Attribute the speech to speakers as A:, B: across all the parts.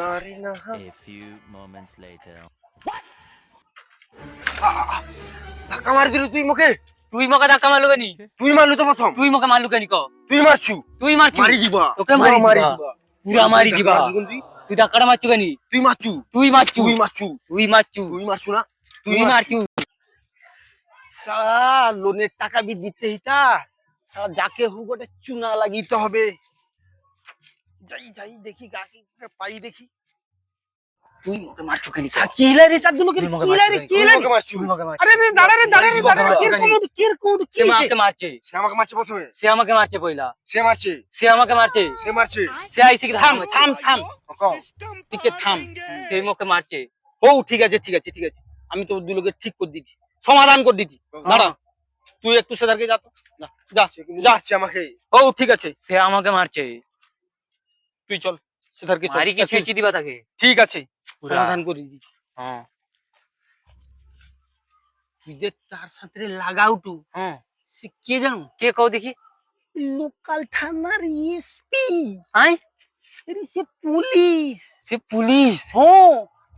A: A few moments later.
B: ধাক্কা মারি দিলি তুই মুখে?
C: তুই মকে ধাক্কা মারলু কেনি
B: তুই মারলি তো প্রথম।
C: তুই মকে মারলু কেনি ক?
B: তুই মারছু।
C: তুই মারছু?
B: মারি দিবা।
C: তোকে মারি
B: মারি
C: দিবা। পুরা মারি দিবা।
B: তুই
C: ধাক্কাটা মারছু কেনি
B: তুই মারছু।
C: তুই মারছু।
B: তুই মারছু।
C: তুই মারছু।
B: তুই মারছু না?
C: তুই মারছু।
B: সারা লোনের টাকা বি দিতে হিতা সারা যাকে হু গোটে চুনা লাগিতে হবে। যাই যাই দেখি গাকে পাই দেখি।
C: তুই মারছু কেনি ক?
B: কি চার দুলো আরে রে দাঁড়া রে দাঁড়া রে দাঁড়া কি কি কি
C: সে আমাকে মারছে।
B: সে আমাকে মারছে প্রথমে।
C: সে আমাকে মারছে পয়লা।
B: সে মারছে।
C: সে আমাকে মারছে।
B: সে মারছে।
C: সে আইছে কি থাম থাম থাম। টিকে থাম? সে মারছে। ও ঠিক আছে ঠিক আছে ঠিক আছে। আমি তো দুলোকে ঠিক করে দিচ্ছি সমাধান করে দিচ্ছি দাঁড়া। তুই একটু সেদারকে যা তো। যা, যা।
B: আমাকে।
C: ও ঠিক আছে। সে আমাকে মারছে। তুই চল সেদারকে চল।
D: মারি কি ছেঁচি দিবা তাকে?
C: ঠিক আছে। সমাধান করে দিচ্ছি
D: হ্যাঁ।
C: তুই যে তার সাথে লাগাও টু
D: হ্যাঁ।
C: সে কে জানো?
D: কে কও দেখি?
C: লোকাল থানার এসপি
D: আই?
C: আরে সে পুলিশ।
D: সে পুলিশ?
C: হ্যাঁ।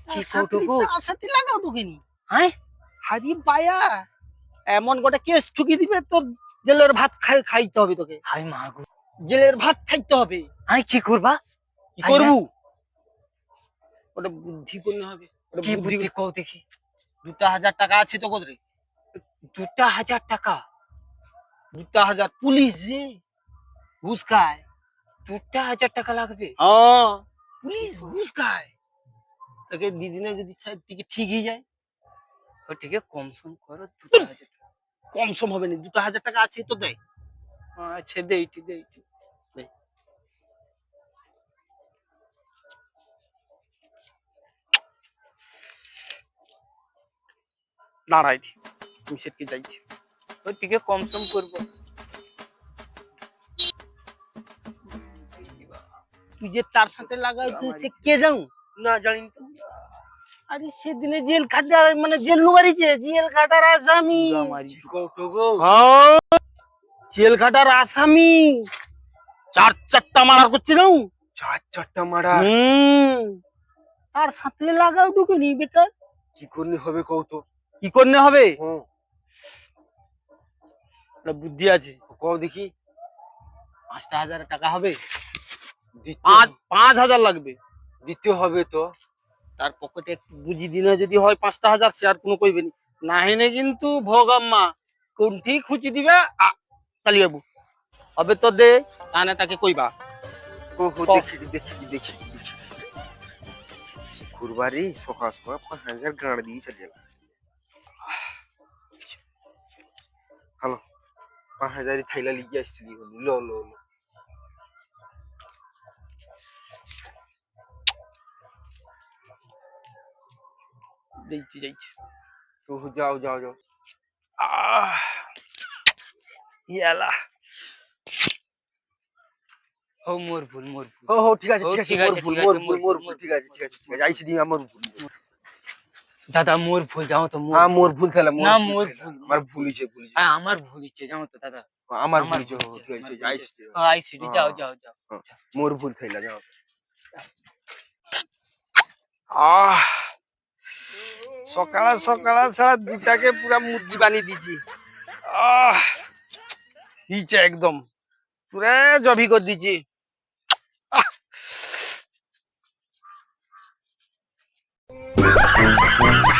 D: কি
C: তার সাথে- তার সাথে লাগাও টু কেনি
D: আই?
C: হারি বায়া এমন গোটা কেস ঠুকি দিবে তোর জেলের ভাত খাই খাইতে হবে তোকে।
D: হাই মাগো
C: জেলের ভাত খাইতে হবে।
D: আই কি করবা?
C: কি
D: আই
C: ওটা বুদ্ধি করলে হবে।
D: কি
C: বুদ্ধি
D: কও দেখি।
C: দুটা হাজার টাকা আছে তো কোথায়?
D: দুটা হাজার টাকা?
C: দুটা হাজার পুলিশ যে? ঘুষ খায়।
D: দুটা হাজার টাকা লাগবে?
C: হ্যাঁ। পুলিশ ঘুষ খায়? তাকে দিদিনে যদি দিকে ঠিক হয়ে যায়।
D: আছে কম সম করো দুটা হাজার টাকা।
C: কম সম হবে না দুটো হাজার টাকা আছে তো দেয়
D: আচ্ছা দেইটি দেইটি
C: দাঁড়াই তুমি সেটকে যাইছি।
D: তো ঠিক আছে কম সম করব।
C: তুই যে তার সাথে লাগাই সে কে জানো?
B: না জানি তো।
C: আরে সেদিনে জেল খাটা মানে জেল নুবারিছে জেল খাটার আসামি। হ্যাঁ, জেল খাটার আসামি। চার চারটা মারার করছে যাও
B: চার চারটা মারা
C: তার সাথে লাগাও ঢুকে নি বেকার।
B: কি করলে হবে তো?
C: কি করতে হবে? বুদ্ধি আছে।
B: কও দেখি।
C: পাঁচটা হাজার টাকা হবে? পাঁচ হাজার লাগবে।
B: দিতে হবে তো।
C: তার পকেটে একটু বুঝি দিনে যদি হয় পাঁচটা হাজার সে আর কোনো কইবে নি। হেনে কিন্তু ভোগাম্মা কোনটি খুঁচি দিবে আ, চালি যাব হবে তো দে তাহলে তাকে কইবা।
B: দেখি দেখি দেখি শুক্রবারই সকাল সকাল পাঁচ হাজার গাঁড় দিয়ে চলে হ্যালো পাঁচ হাজারই থাইলা লিখে আসছিলি লো লো লো
C: দেখছি যাইছি
B: তো যাও যাও যাও
C: আহ ইয়ালা
D: ও মোর ভুল মোর ভুল
B: ও হো ঠিক আছে
D: ও,
B: ঠিক আছে
D: ঠিক
B: মোর
D: আছে,
B: ভুল মোর ভুল
D: মোর ভুল,
B: ভুল ঠিক আছে ঠিক আছে ঠিক আছে আইসি দি আমার ভুল
D: দাদা মোর ভুল যাও তো মোর
B: হ্যাঁ মোর ভুল তাহলে মোর
D: না, মোর
B: তাহলে।
D: ভুল,
B: আমার ভুল হইছে ভুল হইছে।
D: হ্যাঁ, আমার ভুল ইচ্ছে যাও তো দাদা।
B: আমার
D: আমার
B: ভুল হইছে ঠিক
D: হইছে,
B: আইসি।
D: ভুল আই সিডি যাও যাও যাও।
B: মোর ভুল থাইলা যাও আহ। সকাল সকাল সারা দুটাকে পুরা মুরগি বানিয়ে দিছি আহ হিচে একদম। পুরা জবি করে দিছি Yeah.